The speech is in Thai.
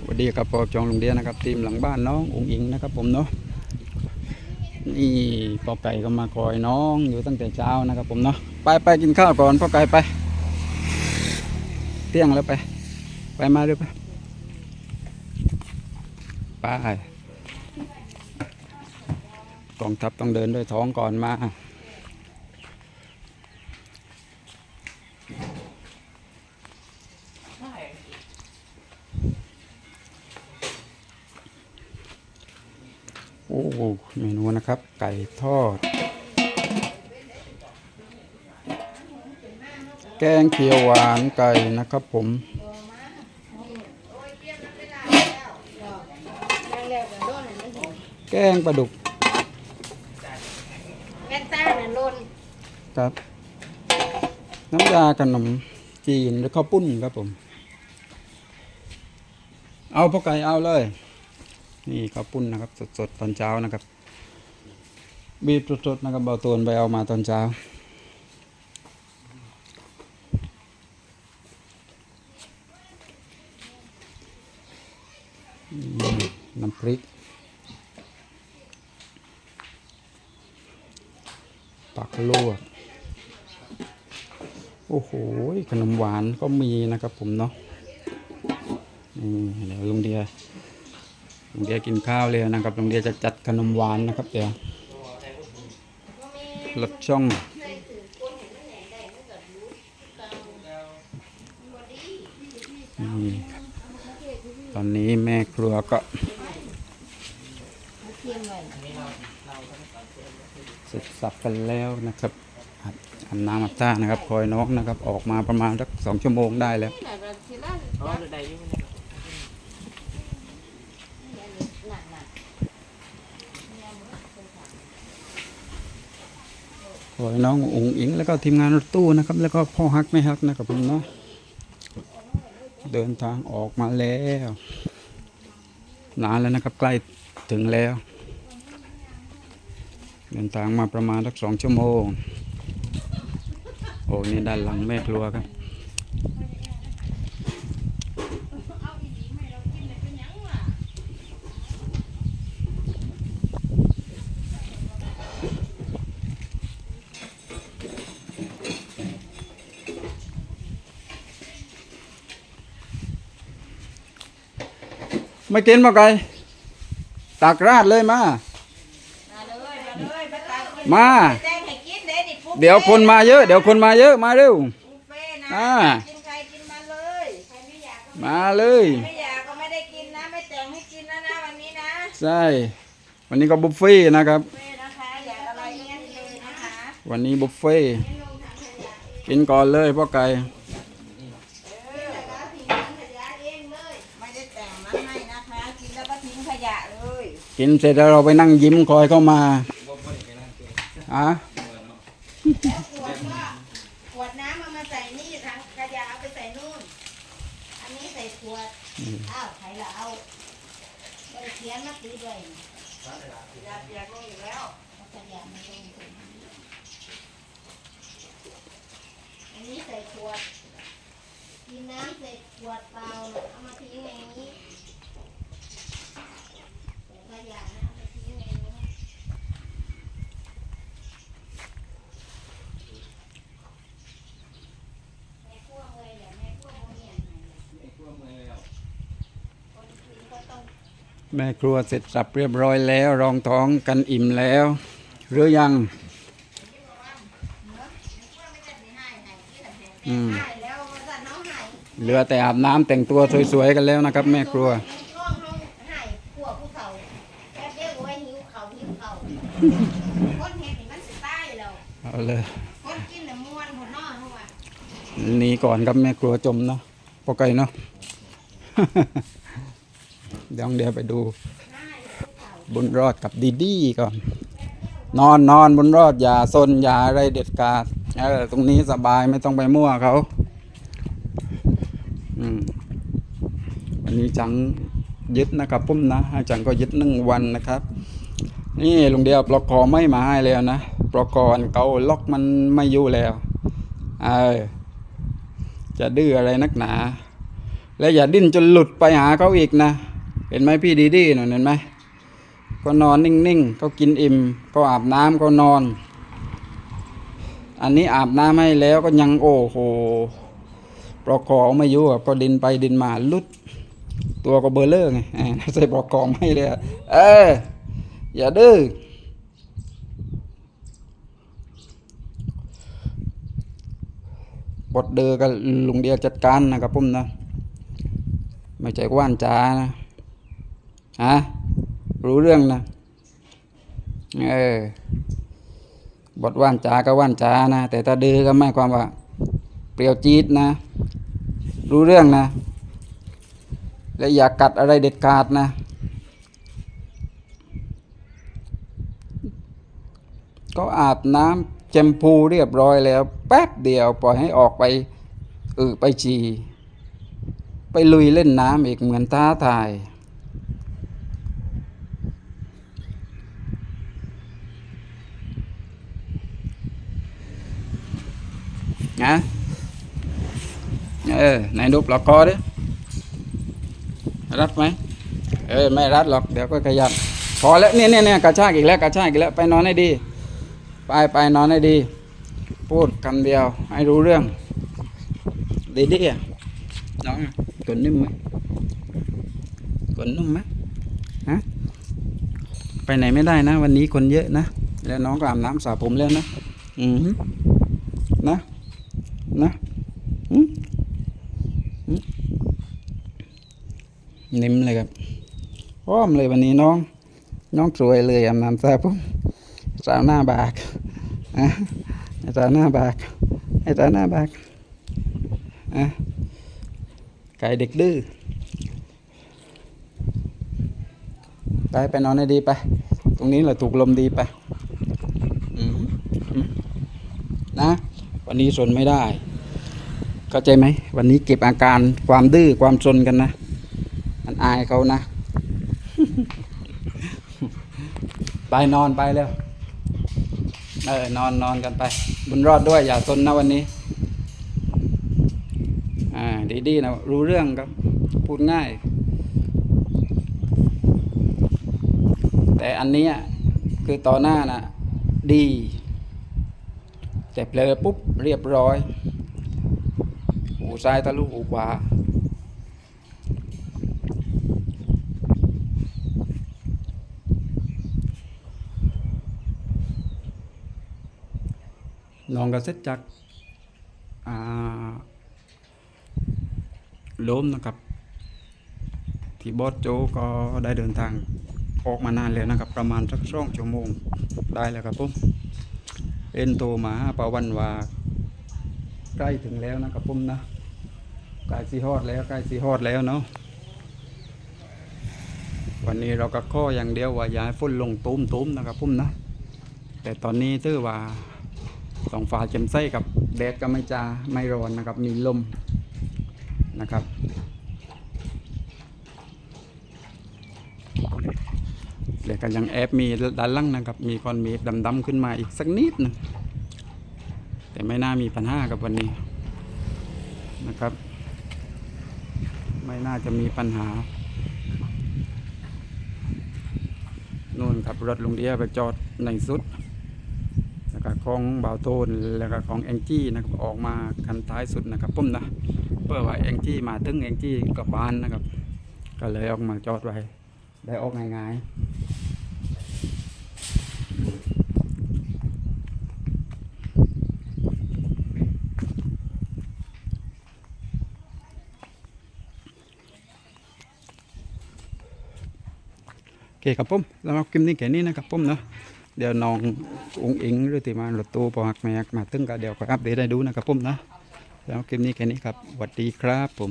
สวัสดีครับปอจองลุงเดียนะครับทีมหลังบ้านน้ององอิงนะครับ ผมเนาะนี่ปอไก่ก็มาคอยน้องอยู่ตั้งแต่เช้านะครับ ผมเนาะไปไปกินข้าวก่อนปอไก่ไป เที่ยงแล้วไป ไปมาด้วยไปไปกองทัพต้องเดินด้วยท้องก่อนมา โอ้โหเม นูนะครับ ไก่ทอด แกงเขียวหวานไก่นะครับผมแกงปลาดุกแม่ต้าน่ะลนครับ น้ำยาขนมจีนหรือข้าวปุ้นครับผม เอาพวกไก่เอาเลย นี่ข้าวปุ้นนะครับ สดๆตอนเช้านะครับ บีบสดๆนะครับเบาตูนไปเอามาตอนเช้า น้ำพริก ปักลวก โอ้โห ขนมหวานก็มีนะครับผมเนาะนี่เดี๋ยวลุงเดียลุงเดียกินข้าวเลยนะครับลุงเดียจะจัดขนมหวานนะครับเดี๋ยว รถช่อง นี่ตอนนี้แม่ครัวก็เสร็จสับกันแล้วนะครับอันน้ำอัดท่านะครับ คอยน้องนะครับ ออกมาประมาณสักสองชั่วโมงได้แล้ว ไหนแบบทีละ อ๋อเดี๋ยวใดอยู่มันหนักหนักขอให้น้องอุ๋งอิงแล้วก็ทีมงานรถตู้นะครับ แล้วก็พ่อฮักไม่ฮักนะครับผมเนาะเดินทางออกมาแล้วนานแล้วนะครับ ใกล้ถึงแล้ว เดินทางมาประมาณสักสองชั่วโมงโอ้นี่ด้านหลังแม่ครัวครับ ไม่กินมาไก่ตักราดเลยมา มาเลยมาเลยมาตักกินมาแจ้งให้กินเด้ดิปุ๊บเดี๋ยวคนมาเยอะ เดี๋ยวคนมาเยอะมาเร็วบุฟเฟ่ต์นะอ่ากินใครกินมาเลยใครไม่อยากก็มาเลยไม่อยากก็ไม่ได้กินนะไม่แต่งให้กินแล้วนะวันนี้นะใช่วันนี้ก็บุฟเฟ่ต์นะครับบุฟเฟ่ต์นะคะอยากอะไรเงี้ยเลยนะคะวันนี้บุฟเฟ่ต์กินก่อนเลยพ่อไก่ เออแล้วทิ้งขยะเองเลยไม่ได้แต่งมาให้ นะคะ กินแล้วก็ทิ้งขยะเลยกินเสร็จแล้วเราไปนั่งยิ้มคอยเข้ามาอะแล้วขวดก็ขวดน้ำเอามาใส่นี่ถังขยะเอาไปใส่นู่น อันนี้ใส่ขวด อ้าวใครละเอาบริเขียนมาตีด้วยอยากอยากลงอยู่แล้วขยะมาลงถึงอันนี้ใส่ขวดกินน้ำใส่ขวดเปล่าเอามาทิ้งในนี้ใส่ขยะนะเอาไปทิ้งในนี้ แม่พวกเลยเดี๋ยวแม่พวกโมเมียนให้คนกินก็ต้องแม่ครัวเสร็จสับเรียบร้อยแล้ว รองท้องกันอิ่มแล้ว หรือยังอืมหายแล้วว่าจะน้องหายเหลือแต่อาบน้ำแต่งตัวสวยๆกันแล้วนะครับ แม่ครัว ช่องห้องหายขัวภูเขาแค่เดียวไว้หิวเขาหิวเขา คนเห็ดนี่มันสิตายแล้วเอาเลยคนกินน่ะม่วนคนนอนเพราะว่าหนีก่อนครับแม่ครัวจมเนาะพอไก่เนาะ เดี๋ยวเดี๋ยวไปดูบุญรอดกับดีดีก่อน นอนนอนบุญรอดอย่าซนอย่าอะไรเด็ดขาดเออตรงนี้สบายไม่ต้องไปมั่วเขาอืมวันนี้จังยึดนะครับพุ่มนะอาจังก็ยึดหนึ่งวันนะครับ นี่ลุงเดียวปลอกคอไม่มาให้แล้วนะปลอกคอนเก่าล็อกมันไม่อยู่แล้วเออจะดื้ออะไรนักหนา และอย่าดิ้นจนหลุดไปหาเขาอีกนะ เห็นไหมพี่ดีดีหน่อยเห็นไหมก็นอนนิ่งๆเขากินอิ่มเขาอาบน้ำเขานอน อันนี้อาบน้ำให้แล้วก็ยังโอ้โหประคอไม่อยู่อะก็ดินไปดินมาลุด ตัวก็เบลเลอร์ไงใส่ประคอไม่เลยเออ อย่าดื้อบดเดือกับลุงเดียวจัดการนะครับผมนะ ไม่ใจว่านจานะฮะรู้เรื่องนะเออบทว่านจ้าก็ว่านจ้านะ แต่ถ้าดื้อก็ไม่ความว่า เปรี้ยวจี๊ดนะ รู้เรื่องนะ และอย่ากัดอะไรเด็ดขาดนะ ก็อาบน้ำแชมพูเรียบร้อยแล้ว แป๊บเดียวปล่อยให้ออกไปเออไปฉี่ไปลุยเล่นน้ำอีกเหมือนท้าทาย นะเออไหนดูปลอกคอดิ รัดไหม เออ ไม่รัดหรอก เดี๋ยวก็ขยับ พอแล้วเนี่ยเนี่ยเนี่ยกระชากอีกแล้ว กระชากอีกแล้ว ไปนอนให้ดี ไปไปนอนให้ดี พูดคำเดียวให้รู้เรื่องดีดีอะน้องกดนุ่มไหมกดนุ่มไหมฮะไปไหนไม่ได้นะ วันนี้คนเยอะนะ แล้วน้องก็อาบน้ำสระผมแล้วนะ อืมนะ นะอืมนิ่มเลยครับพร้อมเลยวันนี้น้อง น้องสวยเลยอาบน้ำสระผม สาวหน้าบากอะให้สาวหน้าบากให้สาวหน้าบากอะไก่เด็กดื้อไปไปนอนให้ดีไป ตรงนี้แหละถูกลมดีไปอืมอืมนะ วันนี้สนไม่ได้ เข้าใจไหม วันนี้เก็บอาการความดื้อความสนกันนะ มันอายเขานะ ไปนอนไปเร็ว เออนอนนอนกันไป บุญรอดด้วยอย่าสนนะวันนี้ อ่า ดีๆนะ รู้เรื่องครับ พูดง่าย แต่อันนี้คือต่อหน้านะดี แต่เผลอปุ๊บเรียบร้อย หูซ้ายทะลุหูขวา น้องก็เสร็จจากล้มนะครับ ที่บอสโจก็ได้เดินทางออกมานานแล้วนะครับ ประมาณสักช่องชั่วโมงได้แล้วครับผมเอ็นโทรมาหาปาวันว่าใกล้ถึงแล้วนะครับผมนะใกล้สีฮอดแล้วใกล้สีฮอดแล้วเนาะวันนี้เราก็ข้ออย่างเดียวว่าย่าให้ฝนลงตุ้มตุ้มๆนะครับผมนะ แต่ตอนนี้ถือว่า สองฟ้าแจ่มใสกับแดดก็ไม่จาไม่ร้อนนะครับ มีลมนะครับ เดี๋ยวกันยังแอบมีด้านล่างนะครับ มีก้อนเมฆดำๆขึ้นมาอีกสักนิดหนึงแต่ไม่น่ามีปัญหากับวันนี้นะครับ ไม่น่าจะมีปัญหานู่นครับรถลุงเดียไปจอดในสุด ของเบาโทนแล้วก็ของแองจี้นะครับออกมาคันท้ายสุดนะครับปุ้มนะเพื่อว่าแองจี้มาถึงแองจี้กลับบ้านนะครับ ก็เลยออกมาจอดไว้ได้ออกง่ายๆโอเคครับผมแล้วคลิปนี้แค่นี้นะครับผมเนาะ เดี๋ยวน้ององอิงหรือติมารถตู้ปอหักแมกมาตึ้งก็เดี๋ยวก็อัปเดตได้ดูนะครับผมนะแล้วคลิปนี้แค่นี้ครับสวัสดีครับผม